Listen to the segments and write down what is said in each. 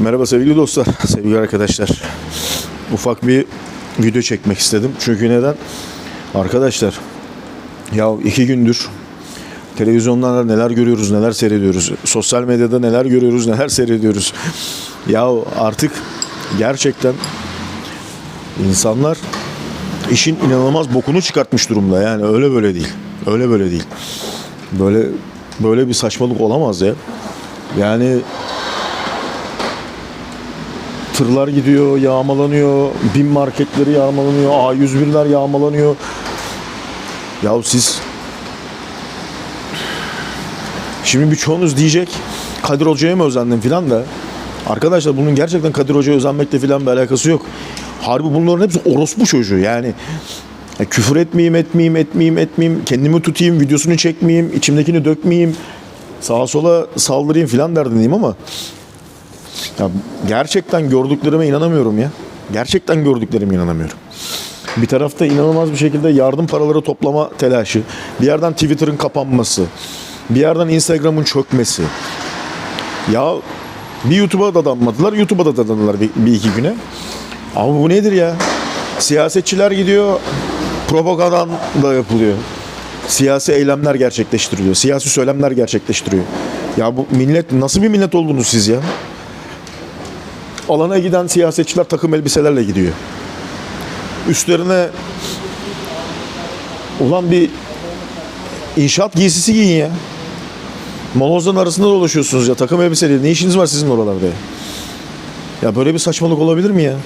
Merhaba sevgili dostlar, sevgili arkadaşlar. Ufak bir video çekmek istedim. Çünkü neden? Arkadaşlar, ya iki gündür televizyonlarda neler görüyoruz, neler seyrediyoruz. Sosyal medyada neler görüyoruz, neler seyrediyoruz. Ya artık gerçekten insanlar işin inanılmaz bokunu çıkartmış durumda. Yani öyle böyle değil. Öyle böyle değil. Böyle böyle bir saçmalık olamaz ya. Yani tırlar gidiyor, yağmalanıyor, bin marketleri yağmalanıyor, A101'ler yağmalanıyor. Ya siz şimdi birçoğunuz diyecek Kadir Hoca'ya mı özendin filan da arkadaşlar bunun gerçekten Kadir Hoca'ya özenmekle filan bir alakası yok. Harbi bunların hepsi orospu çocuğu yani. Ya küfür etmeyeyim, etmeyeyim, etmeyeyim, etmeyeyim, kendimi tutayım, videosunu çekmeyeyim, içimdekini dökmeyeyim, sağa sola saldırayım filan derdindeyim ama ya gerçekten gördüklerime inanamıyorum ya. Gerçekten gördüklerime inanamıyorum. Bir tarafta inanılmaz bir şekilde yardım paraları toplama telaşı. Bir yerden Twitter'ın kapanması. Bir yerden Instagram'ın çökmesi. Ya bir YouTube'a da dadanmadılar. YouTube'a da dadandılar bir, bir iki güne. Ama bu nedir ya? Siyasetçiler gidiyor. Propaganda yapılıyor. Siyasi eylemler gerçekleştiriliyor. Siyasi söylemler gerçekleştiriyor. Ya bu millet nasıl bir millet oldunuz siz ya? Alana giden siyasetçiler takım elbiselerle gidiyor. Üstlerine ulan bir inşaat giysisi giyin ya. Molozların arasında dolaşıyorsunuz ya takım elbiseyle. Ne işiniz var sizin oralarda ya? Böyle bir saçmalık olabilir mi ya?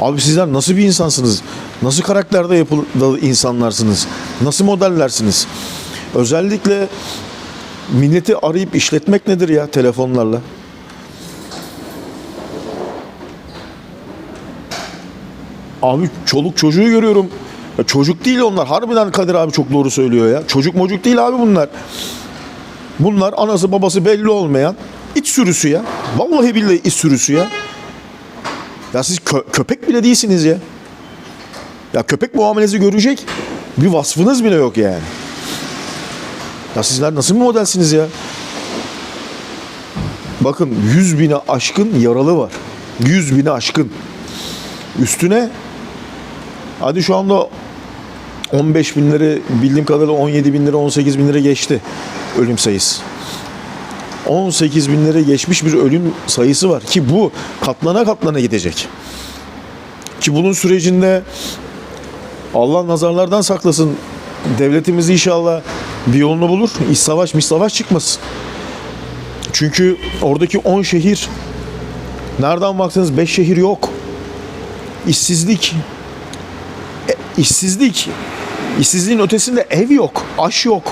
Abi sizler nasıl bir insansınız? Nasıl karakterde yapılı insanlarsınız? Nasıl modellersiniz? Özellikle milleti arayıp işletmek nedir ya telefonlarla? Abi çoluk çocuğu görüyorum. Ya çocuk değil onlar. Harbiden Kadir abi çok doğru söylüyor ya. Çocuk mocuk değil abi bunlar. Bunlar anası babası belli olmayan iç sürüsü ya. Vallahi billahi iç sürüsü ya. Ya siz kö- köpek bile değilsiniz ya. Ya köpek muamelesi görecek bir vasfınız bile yok yani. Ya sizler nasıl bir modelsiniz ya? Bakın 100 bine aşkın yaralı var. 100 bine aşkın. Üstüne hadi şu anda 15 bin lira bildiğim kadarıyla 17 bin lira 18 bin lira geçti ölüm sayısı. 18 bin lira geçmiş bir ölüm sayısı var ki bu katlana katlana gidecek. Ki bunun sürecinde Allah nazarlardan saklasın devletimiz inşallah bir yolunu bulur. İç savaş mi savaş çıkmasın. Çünkü oradaki 10 şehir nereden baksanız 5 şehir yok işsizlik, işsizlik, işsizliğin ötesinde ev yok, aş yok,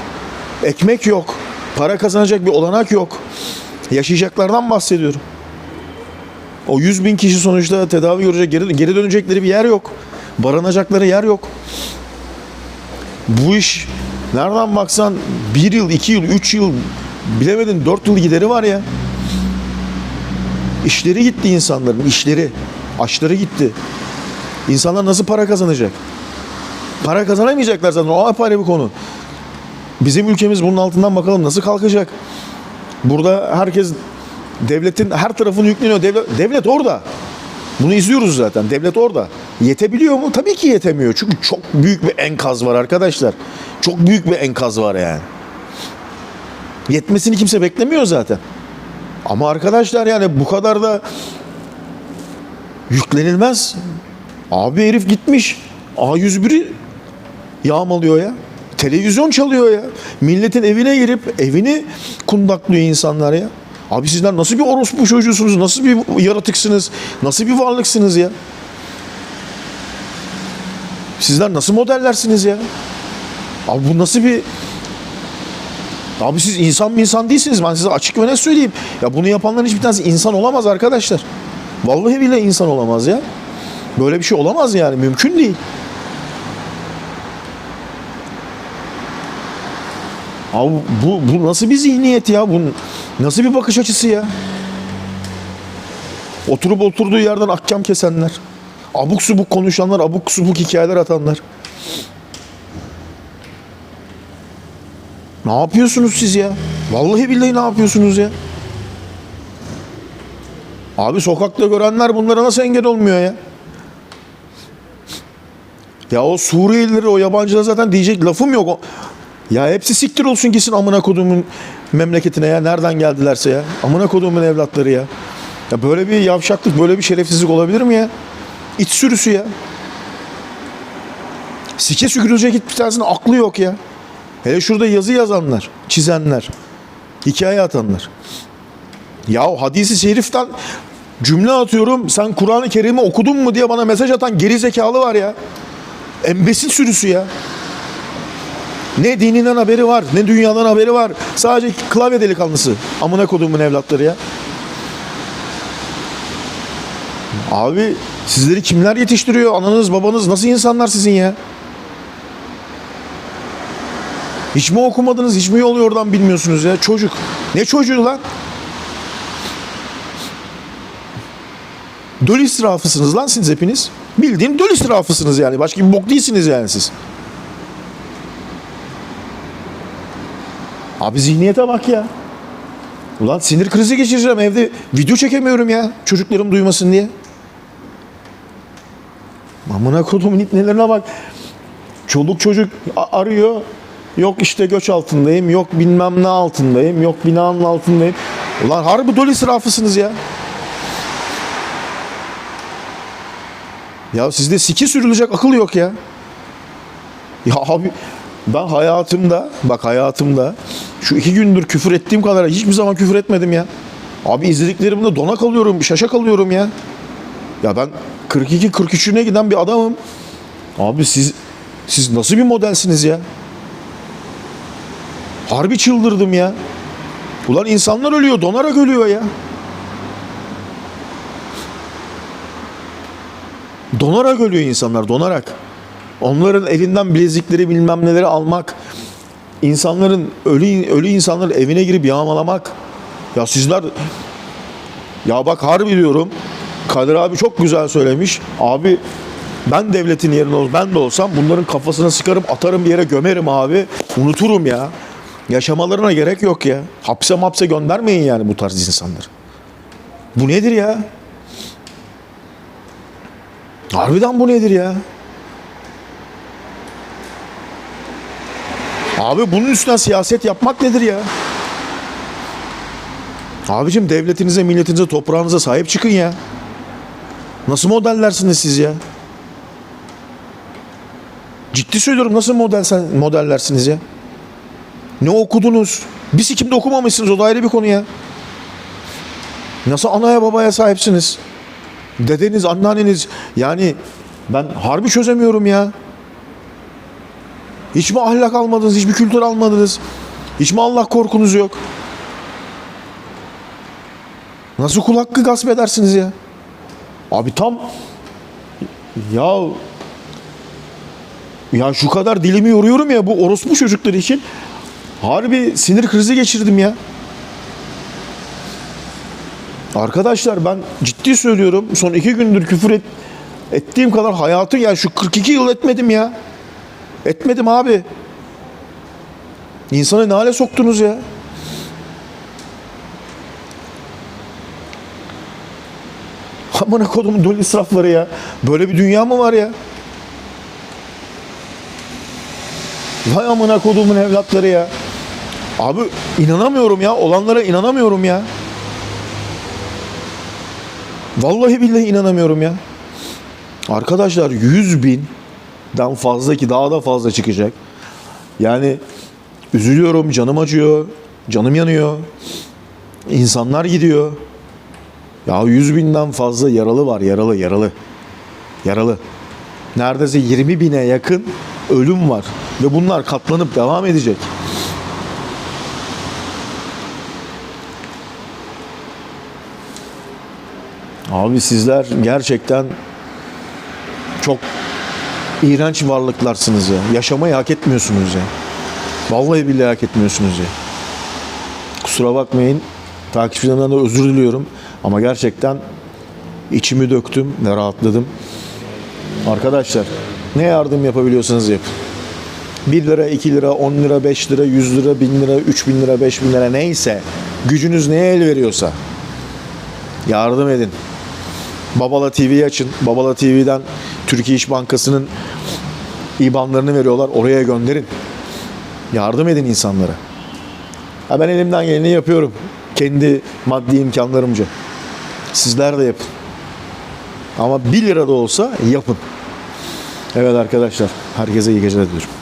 ekmek yok, para kazanacak bir olanak yok. Yaşayacaklardan bahsediyorum. O 100 bin kişi sonuçta tedavi görecek, geri, geri dönecekleri bir yer yok. Barınacakları yer yok. Bu iş nereden baksan bir yıl, iki yıl, üç yıl, bilemedin dört yıl gideri var ya. İşleri gitti insanların, işleri. Açları gitti. İnsanlar nasıl para kazanacak? Para kazanamayacaklar zaten. O apayrı bir konu. Bizim ülkemiz bunun altından bakalım nasıl kalkacak? Burada herkes devletin her tarafını yükleniyor. Devlet, devlet orada. Bunu izliyoruz zaten. Devlet orada. Yetebiliyor mu? Tabii ki yetemiyor. Çünkü çok büyük bir enkaz var arkadaşlar. Çok büyük bir enkaz var yani. Yetmesini kimse beklemiyor zaten. Ama arkadaşlar yani bu kadar da yüklenilmez. Abi herif gitmiş. A101'i yağmalıyor ya. Televizyon çalıyor ya. Milletin evine girip evini kundaklıyor insanlar ya. Abi sizler nasıl bir orospu çocuğusunuz? Nasıl bir yaratıksınız? Nasıl bir varlıksınız ya? Sizler nasıl modellersiniz ya? Abi bu nasıl bir... Abi siz insan mı insan değilsiniz. Ben size açık ve net söyleyeyim. Ya bunu yapanların hiçbir tanesi insan olamaz arkadaşlar. Vallahi bile insan olamaz ya. Böyle bir şey olamaz yani. Mümkün değil. Abi bu, bu nasıl bir zihniyet ya? Bu nasıl bir bakış açısı ya? Oturup oturduğu yerden ahkam kesenler. Abuk subuk konuşanlar, abuk subuk hikayeler atanlar. Ne yapıyorsunuz siz ya? Vallahi billahi ne yapıyorsunuz ya? Abi sokakta görenler bunlara nasıl engel olmuyor ya? Ya o Suriyelileri, o yabancılar zaten diyecek lafım yok. Ya hepsi siktir olsun gitsin amına kodumun memleketine ya. Nereden geldilerse ya. Amına kodumun evlatları ya. Ya böyle bir yavşaklık, böyle bir şerefsizlik olabilir mi ya? İç sürüsü ya. Sike süpürülecek hiçbir tanesinin aklı yok ya. Hele şurada yazı yazanlar, çizenler, hikaye atanlar. Ya hadisi şeriften cümle atıyorum. Sen Kur'an-ı Kerim'i okudun mu diye bana mesaj atan geri zekalı var ya. Embesil sürüsü ya. Ne dininden haberi var, ne dünyadan haberi var. Sadece klavye delikanlısı. Amına koduğumun evlatları ya. Abi sizleri kimler yetiştiriyor? Ananız babanız nasıl insanlar sizin ya? Hiç mi okumadınız? Hiç mi yol yordan bilmiyorsunuz ya? Çocuk. Ne çocuğu lan? Döl israfısınız lan siz hepiniz. Bildiğin döl israfısınız yani. Başka bir bok değilsiniz yani siz. Abi zihniyete bak ya. Ulan sinir krizi geçireceğim evde. Video çekemiyorum ya. Çocuklarım duymasın diye. Amına kodumun ipnelerine bak. Çoluk çocuk arıyor. Yok işte göç altındayım. Yok bilmem ne altındayım. Yok binanın altındayım. Ulan harbi dolu israfısınız ya. Ya sizde siki sürülecek akıl yok ya. Ya abi ben hayatımda bak hayatımda şu iki gündür küfür ettiğim kadar hiçbir zaman küfür etmedim ya. Abi izlediklerimde dona kalıyorum, şaşa kalıyorum ya. Ya ben 42-43'üne giden bir adamım. Abi siz siz nasıl bir modelsiniz ya? Harbi çıldırdım ya. Ulan insanlar ölüyor, donarak ölüyor ya. Donarak ölüyor insanlar, donarak. Onların elinden bilezikleri bilmem neleri almak, insanların ölü ölü insanların evine girip yağmalamak. Ya sizler ya bak harbi diyorum. Kadir abi çok güzel söylemiş. Abi ben devletin yerinde ol, ben de olsam bunların kafasına sıkarım, atarım bir yere gömerim abi. Unuturum ya. Yaşamalarına gerek yok ya. Hapse mapse göndermeyin yani bu tarz insanları. Bu nedir ya? Harbiden bu nedir ya? Abi bunun üstüne siyaset yapmak nedir ya? Abicim devletinize, milletinize, toprağınıza sahip çıkın ya. Nasıl modellersiniz siz ya? Ciddi söylüyorum nasıl model modellersiniz ya? Ne okudunuz? Bir sikim de okumamışsınız o da ayrı bir konu ya. Nasıl anaya babaya sahipsiniz? Dedeniz, anneanneniz yani ben harbi çözemiyorum ya. Hiç mi ahlak almadınız, hiç mi kültür almadınız? Hiç mi Allah korkunuz yok? Nasıl kul hakkı gasp edersiniz ya? Abi tam ya ya şu kadar dilimi yoruyorum ya bu orospu çocukları için. Harbi sinir krizi geçirdim ya. Arkadaşlar ben ciddi söylüyorum. Son iki gündür küfür et, ettiğim kadar hayatı ya şu 42 yıl etmedim ya. Etmedim abi. İnsanı ne hale soktunuz ya? Amına kodumun dul israfları ya. Böyle bir dünya mı var ya? Vay amına kodumun evlatları ya. Abi inanamıyorum ya. Olanlara inanamıyorum ya. Vallahi billahi inanamıyorum ya. Arkadaşlar 100 binden fazla ki daha da fazla çıkacak. Yani üzülüyorum, canım acıyor, canım yanıyor. İnsanlar gidiyor. Ya 100 binden fazla yaralı var, yaralı, yaralı. Yaralı. Neredeyse 20 bine yakın ölüm var. Ve bunlar katlanıp devam edecek. Abi sizler gerçekten çok iğrenç varlıklarsınız ya. Yaşamayı hak etmiyorsunuz ya. Vallahi billahi hak etmiyorsunuz ya. Kusura bakmayın. Takipçilerimden de özür diliyorum. Ama gerçekten içimi döktüm ve rahatladım. Arkadaşlar ne yardım yapabiliyorsanız yapın. 1 lira, 2 lira, 10 lira, 5 lira, 100 lira, 1000 lira, 3000 lira, 5000 lira neyse gücünüz neye el veriyorsa Yardım edin. Babala TV'yi açın. Babala TV'den Türkiye İş Bankası'nın IBAN'larını veriyorlar. Oraya gönderin. Yardım edin insanlara. Ha ben elimden geleni yapıyorum. Kendi maddi imkanlarımca. Sizler de yapın. Ama 1 lira da olsa yapın. Evet arkadaşlar. Herkese iyi geceler diliyorum.